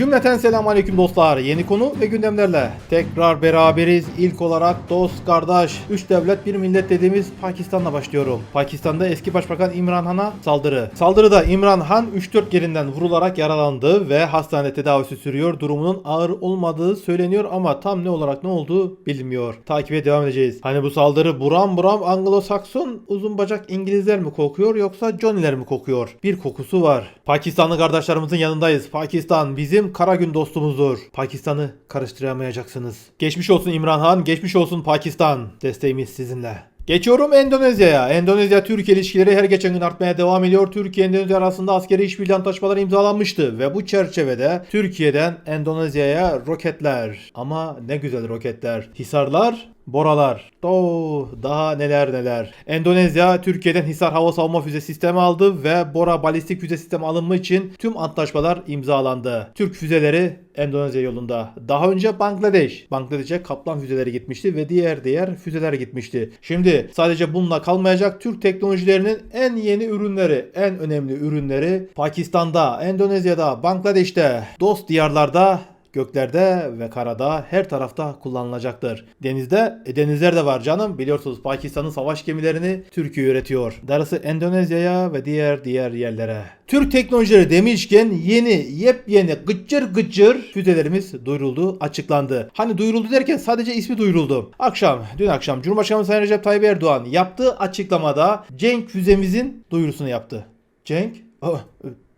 Cümleten selamun aleyküm dostlar. Yeni konu ve gündemlerle tekrar beraberiz. İlk olarak dost, kardeş, üç devlet bir millet dediğimiz Pakistan'la başlıyorum. Pakistan'da eski başbakan İmran Han'a saldırı. Saldırıda İmran Han 3-4 yerinden vurularak yaralandı ve hastanede tedavisi sürüyor. Durumunun ağır olmadığı söyleniyor ama tam ne olarak ne olduğu bilinmiyor. Takibe devam edeceğiz. Hani bu saldırı buram buram Anglo-Sakson uzun bacak İngilizler mi kokuyor yoksa Johnny'ler mi kokuyor? Bir kokusu var. Pakistanlı kardeşlerimizin yanındayız. Pakistan bizim kara gün dostumuzdur. Pakistan'ı karıştıramayacaksınız. Geçmiş olsun İmran Han, geçmiş olsun Pakistan. Desteğimiz sizinle. Geçiyorum Endonezya'ya. Endonezya-Türkiye ilişkileri her geçen gün artmaya devam ediyor. Türkiye-Endonezya arasında askeri işbirliği antlaşmaları imzalanmıştı ve bu çerçevede Türkiye'den Endonezya'ya roketler. Ama ne güzel roketler. Hisarlar, boralar. Oo, daha neler neler. Endonezya Türkiye'den Hisar hava savunma füze sistemi aldı ve Bora balistik füze sistemi alınma için tüm antlaşmalar imzalandı. Türk füzeleri Endonezya yolunda. Daha önce Bangladeş. Bangladeş'e Kaplan füzeleri gitmişti ve diğer diğer füzeler gitmişti. Şimdi sadece bununla kalmayacak Türk teknolojilerinin en yeni ürünleri, en önemli ürünleri Pakistan'da, Endonezya'da, Bangladeş'te, dost diyarlarda Göklerde ve karada her tarafta kullanılacaktır. Denizde, e, denizler de var canım. Biliyorsunuz Pakistan'ın savaş gemilerini Türkiye üretiyor. Darısı Endonezya'ya ve diğer diğer yerlere. Türk teknolojileri demişken yeni, yepyeni, gıcır gıcır füzelerimiz duyuruldu, açıklandı. Hani duyuruldu derken sadece ismi duyuruldu. Akşam, dün akşam Cumhurbaşkanı Sayın Recep Tayyip Erdoğan yaptığı açıklamada Cenk füzemizin duyurusunu yaptı. Cenk? Aa,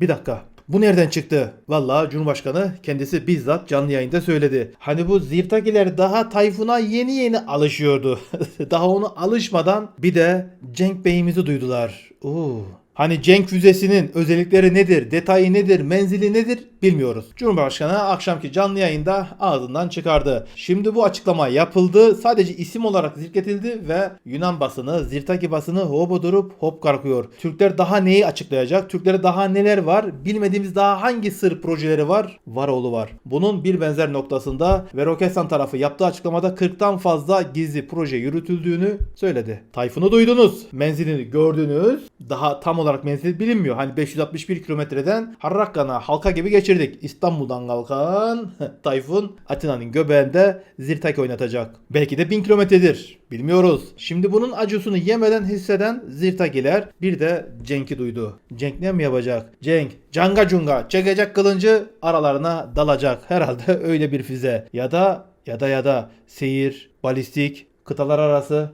bir dakika. Bu nereden çıktı? Vallahi Cumhurbaşkanı kendisi bizzat canlı yayında söyledi. Hani bu Zirtakiler daha Tayfun'a yeni yeni alışıyordu. daha onu alışmadan bir de Cenk Bey'imizi duydular. Oo. Hani Cenk füzesinin özellikleri nedir, detayı nedir, menzili nedir bilmiyoruz. Cumhurbaşkanı akşamki canlı yayında ağzından çıkardı. Şimdi bu açıklama yapıldı. Sadece isim olarak zikretildi ve Yunan basını, Zirtaki basını hop durup hop kalkıyor. Türkler daha neyi açıklayacak? Türklere daha neler var? Bilmediğimiz daha hangi sır projeleri var? Var oğlu var. Bunun bir benzer noktasında ve Roketsan tarafı yaptığı açıklamada 40'tan fazla gizli proje yürütüldüğünü söyledi. Tayfun'u duydunuz. Menzilini gördünüz. Daha tam olarak menzil bilinmiyor. Hani 561 kilometreden Harrakkan'a halka gibi geçirdik. İstanbul'dan kalkan Tayfun Atina'nın göbeğinde Zirtaki oynatacak. Belki de 1000 kilometredir. Bilmiyoruz. Şimdi bunun acısını yemeden hisseden Zirtakiler bir de Cenk'i duydu. Cenk ne mi yapacak? Cenk canga cunga çekecek kılıncı aralarına dalacak. Herhalde öyle bir füze. Ya da ya da ya da seyir, balistik, kıtalar arası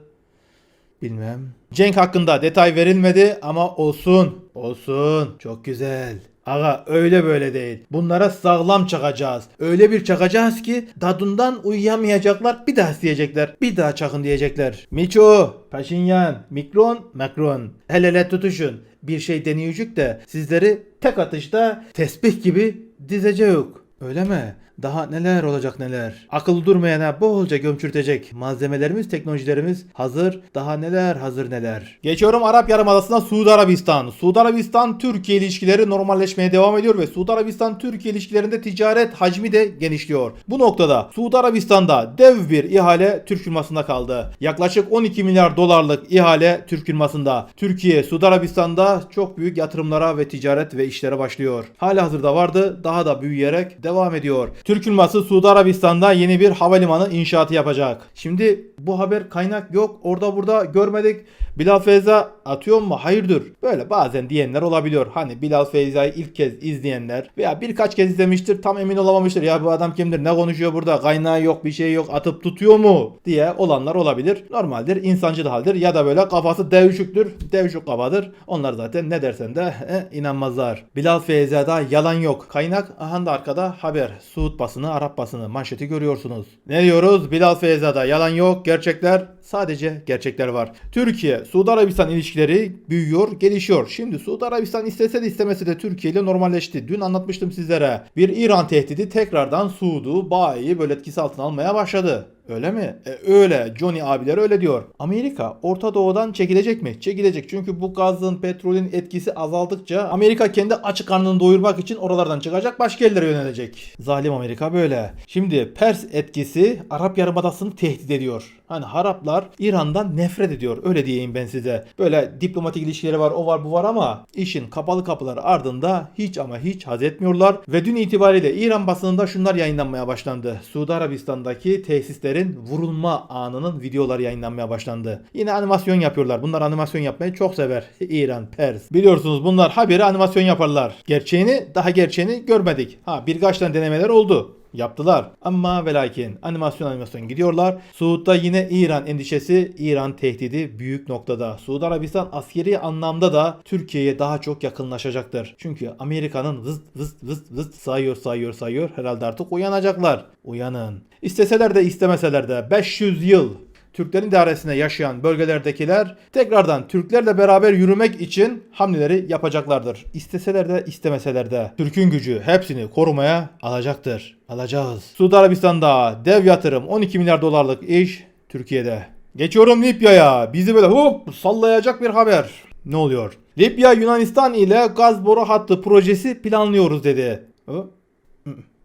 Bilmem. Cenk hakkında detay verilmedi ama olsun. Olsun. Çok güzel. Aga öyle böyle değil. Bunlara sağlam çakacağız. Öyle bir çakacağız ki tadından uyuyamayacaklar. Bir daha isteyecekler. Bir daha çakın diyecekler. Miço, Paşinyan, Mikron, Macron. El ele tutuşun. Bir şey deneyecek de sizleri tek atışta tesbih gibi dizecek. Öyle mi? Daha neler olacak neler. Akıl durmayana bolca gömçürtecek. Malzemelerimiz, teknolojilerimiz hazır. Daha neler hazır neler. Geçiyorum Arap Yarımadası'na Suudi Arabistan. Suudi Arabistan Türkiye ilişkileri normalleşmeye devam ediyor ve Suudi Arabistan Türkiye ilişkilerinde ticaret hacmi de genişliyor. Bu noktada Suudi Arabistan'da dev bir ihale Türk firmasında kaldı. Yaklaşık 12 milyar dolarlık ihale Türk firmasında. Türkiye Suudi Arabistan'da çok büyük yatırımlara ve ticaret ve işlere başlıyor. Hala hazırda vardı, daha da büyüyerek devam ediyor. Türk firması Suudi Arabistan'da yeni bir havalimanı inşaatı yapacak. Şimdi bu haber kaynak yok. Orada burada görmedik. Bilal Feyza atıyor mu? Hayırdır? Böyle bazen diyenler olabiliyor. Hani Bilal Feyza'yı ilk kez izleyenler veya birkaç kez izlemiştir tam emin olamamıştır. Ya bu adam kimdir? Ne konuşuyor burada? Kaynağı yok bir şey yok. Atıp tutuyor mu? diye olanlar olabilir. Normaldir. insancıl haldir. Ya da böyle kafası devşüktür. Devşük kafadır. Onlar zaten ne dersen de inanmazlar. Bilal Feyza'da yalan yok. Kaynak aha da arkada haber. Suud basını, Arap basını manşeti görüyorsunuz. Ne diyoruz? Bilal Feyza'da yalan yok. Gerçekler sadece gerçekler var. Türkiye, Suudi Arabistan ilişkileri büyüyor, gelişiyor. Şimdi Suudi Arabistan istese de istemese de Türkiye ile normalleşti. Dün anlatmıştım sizlere. Bir İran tehdidi tekrardan Suud'u, Bayi'yi böyle etkisi altına almaya başladı. Öyle mi? E, öyle. Johnny abiler öyle diyor. Amerika Orta Doğu'dan çekilecek mi? Çekilecek. Çünkü bu gazın, petrolün etkisi azaldıkça Amerika kendi açık karnını doyurmak için oralardan çıkacak başka yerlere yönelecek. Zalim Amerika böyle. Şimdi Pers etkisi Arap Yarımadası'nı tehdit ediyor. Hani Araplar İran'dan nefret ediyor. Öyle diyeyim ben size. Böyle diplomatik ilişkileri var, o var, bu var ama işin kapalı kapıları ardında hiç ama hiç haz etmiyorlar. Ve dün itibariyle İran basınında şunlar yayınlanmaya başlandı. Suudi Arabistan'daki tesislerin vurulma anının videoları yayınlanmaya başlandı. Yine animasyon yapıyorlar. Bunlar animasyon yapmayı çok sever. İran, Pers. Biliyorsunuz bunlar haberi animasyon yaparlar. Gerçeğini, daha gerçeğini görmedik. Ha birkaç tane denemeler oldu. Yaptılar. Ama ve lakin animasyon animasyon gidiyorlar. Suud'da yine İran endişesi, İran tehdidi büyük noktada. Suudi Arabistan askeri anlamda da Türkiye'ye daha çok yakınlaşacaktır. Çünkü Amerika'nın vız vız vız vız sayıyor sayıyor sayıyor. Herhalde artık uyanacaklar. Uyanın. İsteseler de istemeseler de 500 yıl Türklerin idaresinde yaşayan bölgelerdekiler tekrardan Türklerle beraber yürümek için hamleleri yapacaklardır. İsteseler de istemeseler de Türk'ün gücü hepsini korumaya alacaktır. Alacağız. Suudi Arabistan'da dev yatırım 12 milyar dolarlık iş Türkiye'de. Geçiyorum Libya'ya. Bizi böyle hop sallayacak bir haber. Ne oluyor? Libya Yunanistan ile gaz boru hattı projesi planlıyoruz dedi.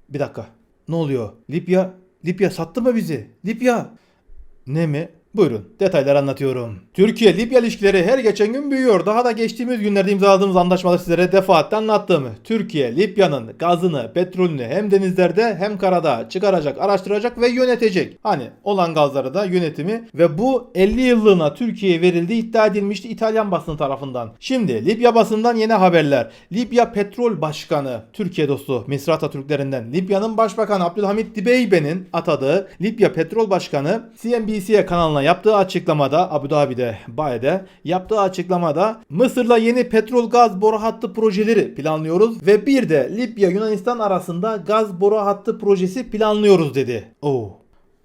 Bir dakika. Ne oluyor? Libya Libya sattı mı bizi? Libya ne mi? Buyurun detaylar anlatıyorum. Türkiye-Libya ilişkileri her geçen gün büyüyor. Daha da geçtiğimiz günlerde imzaladığımız anlaşmaları sizlere defaatle anlattım. Türkiye Libya'nın gazını, petrolünü hem denizlerde hem karada çıkaracak, araştıracak ve yönetecek. Hani olan gazları da yönetimi ve bu 50 yıllığına Türkiye'ye verildiği iddia edilmişti İtalyan basını tarafından. Şimdi Libya basından yeni haberler. Libya Petrol Başkanı, Türkiye dostu Misrata Türklerinden Libya'nın Başbakanı Abdülhamit Dibeybe'nin atadığı Libya Petrol Başkanı CNBC kanalına yaptığı açıklamada Abu Dhabi'de, Baye'de yaptığı açıklamada Mısır'la yeni petrol gaz boru hattı projeleri planlıyoruz ve bir de Libya Yunanistan arasında gaz boru hattı projesi planlıyoruz dedi. Oo.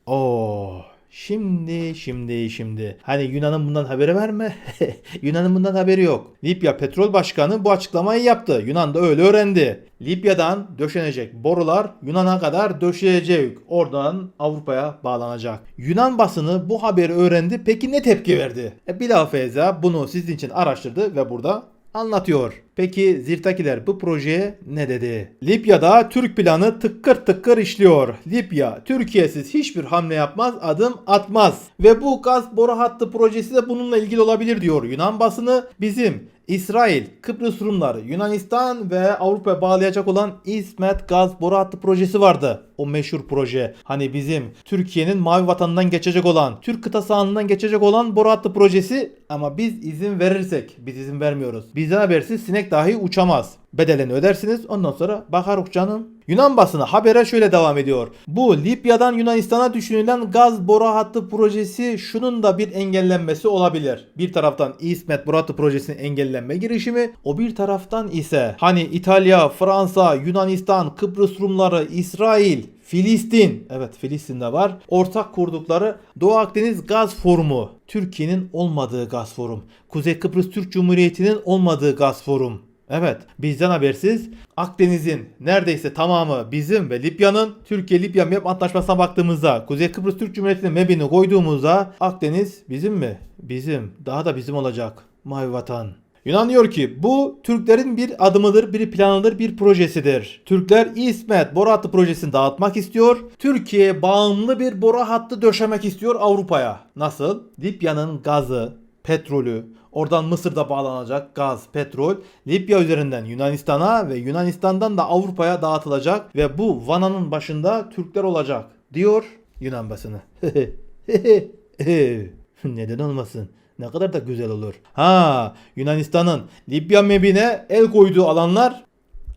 Oo. Şimdi, şimdi, şimdi. Hani Yunan'ın bundan haberi var mı? Yunan'ın bundan haberi yok. Libya Petrol Başkanı bu açıklamayı yaptı. Yunan da öyle öğrendi. Libya'dan döşenecek borular Yunan'a kadar döşeyecek. Oradan Avrupa'ya bağlanacak. Yunan basını bu haberi öğrendi. Peki ne tepki verdi? E, Bilal Feyza bunu sizin için araştırdı ve burada anlatıyor. Peki Zirtakiler bu projeye ne dedi? Libya'da Türk planı tıkkır tıkkır işliyor. Libya Türkiye'siz hiçbir hamle yapmaz, adım atmaz. Ve bu gaz boru hattı projesi de bununla ilgili olabilir diyor Yunan basını. Bizim İsrail, Kıbrıs Rumları, Yunanistan ve Avrupa bağlayacak olan İsmet Gaz Boru Hattı projesi vardı. O meşhur proje. Hani bizim Türkiye'nin mavi vatanından geçecek olan, Türk kıta sahanından geçecek olan boru hattı projesi ama biz izin verirsek, biz izin vermiyoruz. Bizden habersiz sinek dahi uçamaz. Bedelini ödersiniz ondan sonra bakar canım. Yunan basını habere şöyle devam ediyor. Bu Libya'dan Yunanistan'a düşünülen gaz boru hattı projesi şunun da bir engellenmesi olabilir. Bir taraftan İsmet hattı projesinin engellenme girişimi, o bir taraftan ise hani İtalya, Fransa, Yunanistan, Kıbrıs Rumları, İsrail, Filistin, evet Filistin'de var. Ortak kurdukları Doğu Akdeniz Gaz Forumu. Türkiye'nin olmadığı gaz forum. Kuzey Kıbrıs Türk Cumhuriyeti'nin olmadığı gaz forum. Evet bizden habersiz Akdeniz'in neredeyse tamamı bizim ve Libya'nın Türkiye-Libya MEP antlaşmasına baktığımızda Kuzey Kıbrıs Türk Cumhuriyeti'nin MEP'ini koyduğumuzda Akdeniz bizim mi? Bizim. Daha da bizim olacak. Mavi vatan. Yunan diyor ki bu Türklerin bir adımıdır, bir planıdır, bir projesidir. Türkler İsmet boru hattı projesini dağıtmak istiyor. Türkiye'ye bağımlı bir boru hattı döşemek istiyor Avrupa'ya. Nasıl? Libya'nın gazı, petrolü, oradan Mısır'da bağlanacak gaz, petrol Libya üzerinden Yunanistan'a ve Yunanistan'dan da Avrupa'ya dağıtılacak ve bu vananın başında Türkler olacak diyor Yunan basını. Neden olmasın? Ne kadar da güzel olur. Ha, Yunanistan'ın Libya mebine el koyduğu alanlar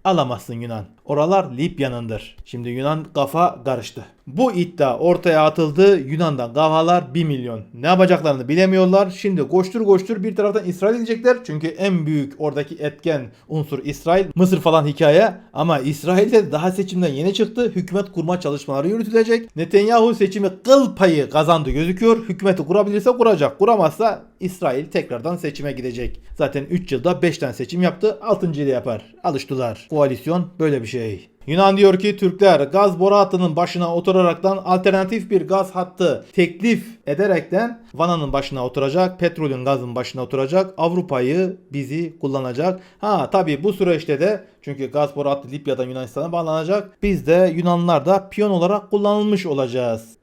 alamazsın Yunan. Oralar Libya'nındır. Şimdi Yunan kafa karıştı. Bu iddia ortaya atıldı. Yunan'dan kafalar 1 milyon. Ne yapacaklarını bilemiyorlar. Şimdi koştur koştur bir taraftan İsrail diyecekler. Çünkü en büyük oradaki etken unsur İsrail. Mısır falan hikaye. Ama İsrail'de daha seçimden yeni çıktı. Hükümet kurma çalışmaları yürütülecek. Netanyahu seçimi kıl payı kazandı gözüküyor. Hükümeti kurabilirse kuracak. Kuramazsa İsrail tekrardan seçime gidecek. Zaten 3 yılda 5 tane seçim yaptı. 6. yılda yapar. Alıştılar. Koalisyon böyle bir şey. Yunan diyor ki Türkler gaz boru hattının başına oturaraktan alternatif bir gaz hattı teklif ederekten Vana'nın başına oturacak, petrolün gazın başına oturacak, Avrupa'yı bizi kullanacak. Ha tabi bu süreçte de çünkü gaz boru hattı Libya'dan Yunanistan'a bağlanacak. Biz de Yunanlar da piyon olarak kullanılmış olacağız.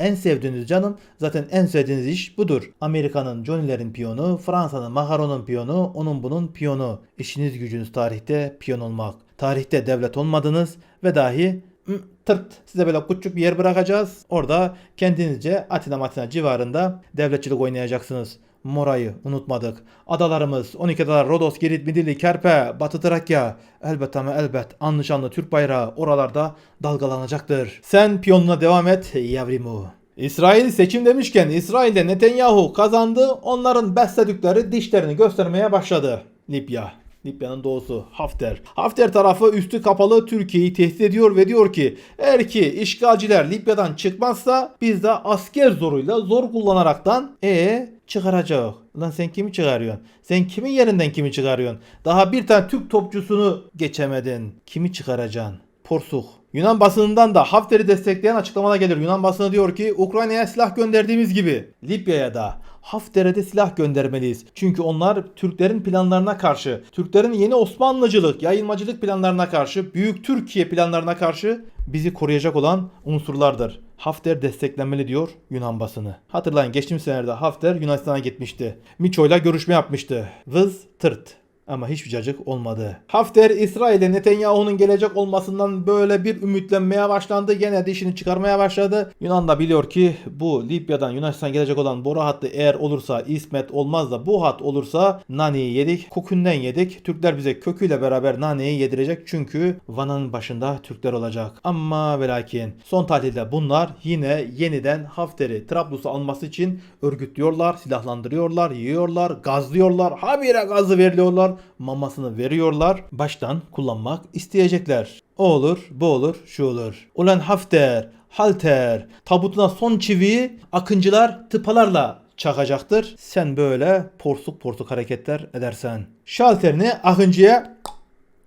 En sevdiğiniz canım zaten en sevdiğiniz iş budur. Amerika'nın Johnny'lerin piyonu, Fransa'nın Macaron'un piyonu, onun bunun piyonu. İşiniz gücünüz tarihte piyon olmak. Tarihte devlet olmadınız ve dahi "Hı, tırt size böyle küçük bir yer bırakacağız. Orada kendinizce Atina Matina civarında devletçilik oynayacaksınız. Mora'yı unutmadık. Adalarımız 12 adalar Rodos, Girit, Midilli, Kerpe, Batı Trakya. Elbet ama elbet anlı Türk bayrağı oralarda dalgalanacaktır. Sen piyonuna devam et yavrimu. İsrail seçim demişken İsrail'de Netanyahu kazandı. Onların besledikleri dişlerini göstermeye başladı. Libya. Libya'nın doğusu Hafter. Hafter tarafı üstü kapalı Türkiye'yi tehdit ediyor ve diyor ki eğer ki işgalciler Libya'dan çıkmazsa biz de asker zoruyla zor kullanaraktan e çıkaracak. Lan sen kimi çıkarıyorsun? Sen kimin yerinden kimi çıkarıyorsun? Daha bir tane Türk topçusunu geçemedin. Kimi çıkaracaksın? Porsuk. Yunan basınından da Hafter'i destekleyen açıklamada gelir. Yunan basını diyor ki Ukrayna'ya silah gönderdiğimiz gibi Libya'ya da Hafter'e silah göndermeliyiz. Çünkü onlar Türklerin planlarına karşı, Türklerin yeni Osmanlıcılık, yayılmacılık planlarına karşı, Büyük Türkiye planlarına karşı bizi koruyacak olan unsurlardır. Hafter desteklenmeli diyor Yunan basını. Hatırlayın geçtiğimiz senelerde Hafter Yunanistan'a gitmişti. Miço'yla görüşme yapmıştı. Vız tırt. Ama hiçbir cacık olmadı. Hafter İsrail'e Netanyahu'nun gelecek olmasından böyle bir ümitlenmeye başlandı. Gene dişini çıkarmaya başladı. Yunan da biliyor ki bu Libya'dan Yunanistan gelecek olan boru hattı eğer olursa İsmet olmaz da bu hat olursa Nani'yi yedik. Kokünden yedik. Türkler bize köküyle beraber Nani'yi yedirecek. Çünkü Van'ın başında Türkler olacak. Ama ve lakin son tahlilde bunlar yine yeniden Hafter'i Trablus'a alması için örgütlüyorlar, silahlandırıyorlar, yiyorlar, gazlıyorlar, habire gazı veriliyorlar, mamasını veriyorlar, baştan kullanmak isteyecekler. O olur, bu olur, şu olur. Ulan Hafter, Halter, tabutuna son çiviyi akıncılar tıpalarla çakacaktır. Sen böyle porsuk porsuk hareketler edersen. Şalterini akıncıya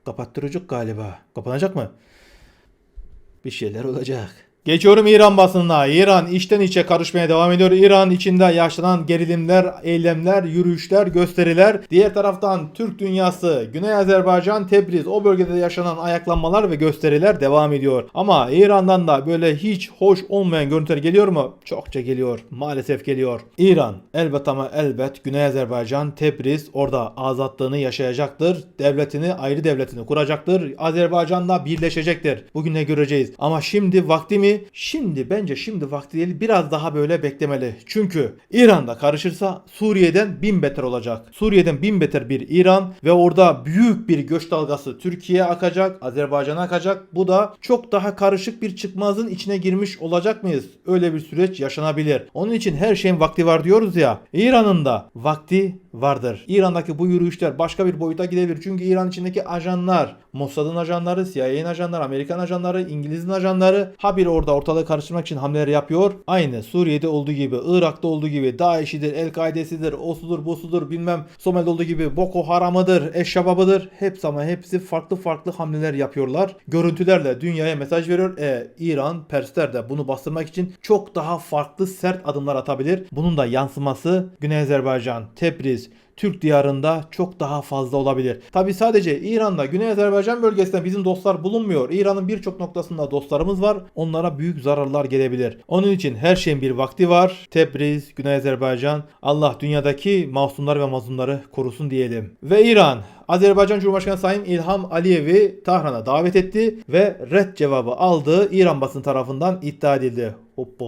kapattıracak galiba. Kapanacak mı? bir şeyler olacak. Geçiyorum İran basınına. İran içten içe karışmaya devam ediyor. İran içinde yaşanan gerilimler, eylemler, yürüyüşler, gösteriler. Diğer taraftan Türk dünyası, Güney Azerbaycan, Tebriz o bölgede yaşanan ayaklanmalar ve gösteriler devam ediyor. Ama İran'dan da böyle hiç hoş olmayan görüntüler geliyor mu? Çokça geliyor. Maalesef geliyor. İran elbet ama elbet Güney Azerbaycan, Tebriz orada azatlığını yaşayacaktır. Devletini, ayrı devletini kuracaktır. Azerbaycan'la birleşecektir. Bugün ne göreceğiz? Ama şimdi vakti mi? Şimdi bence şimdi vakti değil biraz daha böyle beklemeli. Çünkü İran'da karışırsa Suriye'den bin beter olacak. Suriye'den bin beter bir İran ve orada büyük bir göç dalgası Türkiye'ye akacak, Azerbaycan'a akacak. Bu da çok daha karışık bir çıkmazın içine girmiş olacak mıyız? Öyle bir süreç yaşanabilir. Onun için her şeyin vakti var diyoruz ya. İran'ın da vakti vardır. İran'daki bu yürüyüşler başka bir boyuta gidebilir. Çünkü İran içindeki ajanlar, Mossad'ın ajanları, CIA'nin ajanları, Amerikan ajanları, İngiliz'in ajanları habire orada ortalığı karıştırmak için hamleler yapıyor. Aynı Suriye'de olduğu gibi, Irak'ta olduğu gibi, DAEŞ'idir, El-Kaide'sidir, osudur, busudur, bilmem Somali'de olduğu gibi Boko Haram'ıdır, Eşşabab'ıdır. Hepsi ama hepsi farklı farklı hamleler yapıyorlar. Görüntülerle dünyaya mesaj veriyor. E İran, Persler de bunu bastırmak için çok daha farklı sert adımlar atabilir. Bunun da yansıması Güney Azerbaycan, Tebriz, Türk diyarında çok daha fazla olabilir. Tabi sadece İran'da Güney Azerbaycan bölgesinde bizim dostlar bulunmuyor. İran'ın birçok noktasında dostlarımız var. Onlara büyük zararlar gelebilir. Onun için her şeyin bir vakti var. Tebriz, Güney Azerbaycan Allah dünyadaki masumlar ve mazlumları korusun diyelim. Ve İran Azerbaycan Cumhurbaşkanı Sayın İlham Aliyev'i Tahran'a davet etti ve red cevabı aldığı İran basın tarafından iddia edildi. Hoppa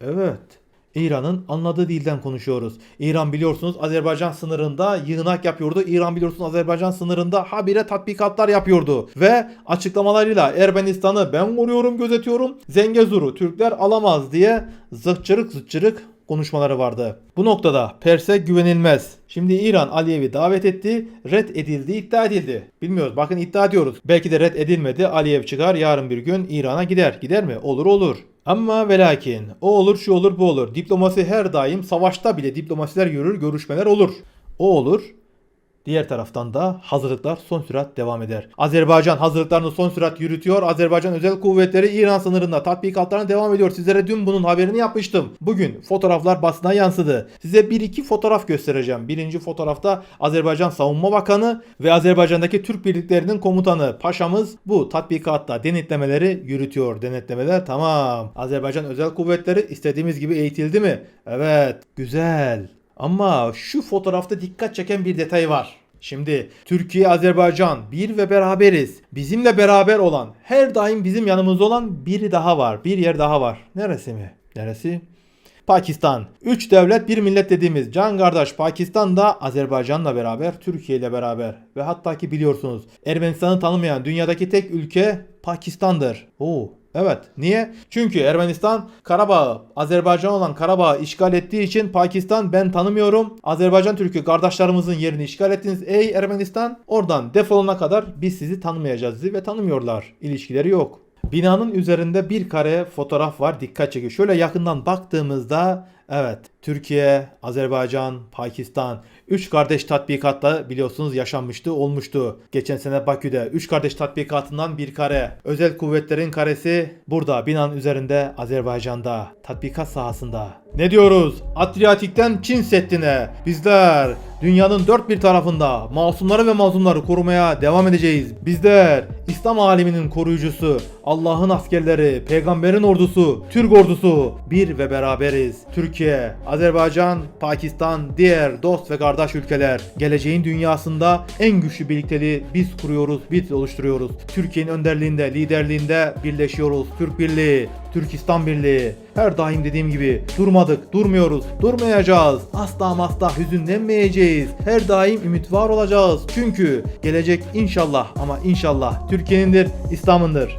evet. İran'ın anladığı dilden konuşuyoruz. İran biliyorsunuz Azerbaycan sınırında yığınak yapıyordu. İran biliyorsunuz Azerbaycan sınırında habire tatbikatlar yapıyordu. Ve açıklamalarıyla Ermenistan'ı ben koruyorum gözetiyorum. Zengezur'u Türkler alamaz diye zıtçırık zıtçırık konuşmaları vardı. Bu noktada Pers'e güvenilmez. Şimdi İran Aliyev'i davet etti. Red edildi iddia edildi. Bilmiyoruz bakın iddia ediyoruz. Belki de red edilmedi. Aliyev çıkar yarın bir gün İran'a gider. Gider mi? Olur olur. Ama ve o olur şu olur bu olur. Diplomasi her daim savaşta bile diplomasiler yürür görüşmeler olur. O olur Diğer taraftan da hazırlıklar son sürat devam eder. Azerbaycan hazırlıklarını son sürat yürütüyor. Azerbaycan özel kuvvetleri İran sınırında tatbikatlarına devam ediyor. Sizlere dün bunun haberini yapmıştım. Bugün fotoğraflar basına yansıdı. Size bir iki fotoğraf göstereceğim. Birinci fotoğrafta Azerbaycan Savunma Bakanı ve Azerbaycan'daki Türk birliklerinin komutanı paşamız bu tatbikatta denetlemeleri yürütüyor. Denetlemeler tamam. Azerbaycan özel kuvvetleri istediğimiz gibi eğitildi mi? Evet. Güzel. Ama şu fotoğrafta dikkat çeken bir detay var. Şimdi Türkiye, Azerbaycan bir ve beraberiz. Bizimle beraber olan, her daim bizim yanımızda olan biri daha var. Bir yer daha var. Neresi mi? Neresi? Pakistan. Üç devlet bir millet dediğimiz can kardeş Pakistan da Azerbaycan'la beraber, Türkiye ile beraber ve hatta ki biliyorsunuz Ermenistan'ı tanımayan dünyadaki tek ülke Pakistan'dır. Oo, Evet. Niye? Çünkü Ermenistan Karabağ'ı, Azerbaycan olan Karabağ'ı işgal ettiği için Pakistan ben tanımıyorum. Azerbaycan Türk'ü kardeşlerimizin yerini işgal ettiniz. Ey Ermenistan oradan defolana kadar biz sizi tanımayacağız ve tanımıyorlar. İlişkileri yok. Binanın üzerinde bir kare fotoğraf var dikkat çekiyor. Şöyle yakından baktığımızda evet Türkiye, Azerbaycan, Pakistan 3 kardeş tatbikatta biliyorsunuz yaşanmıştı, olmuştu. Geçen sene Bakü'de 3 kardeş tatbikatından bir kare. Özel kuvvetlerin karesi burada binanın üzerinde Azerbaycan'da tatbikat sahasında. Ne diyoruz? Adriyatik'ten Çin Seddi'ne bizler dünyanın dört bir tarafında masumları ve mazlumları korumaya devam edeceğiz. Bizler İslam aleminin koruyucusu, Allah'ın askerleri, peygamberin ordusu, Türk ordusu bir ve beraberiz. Türkiye, Azerbaycan, Pakistan, diğer dost ve kardeş ülkeler. Geleceğin dünyasında en güçlü birlikteliği biz kuruyoruz, biz oluşturuyoruz. Türkiye'nin önderliğinde, liderliğinde birleşiyoruz. Türk Birliği, Türkistan Birliği. Her daim dediğim gibi durmadık, durmuyoruz, durmayacağız. Asla ama asla hüzünlenmeyeceğiz. Her daim ümit var olacağız. Çünkü gelecek inşallah ama inşallah Türkiye'nindir, İslam'ındır.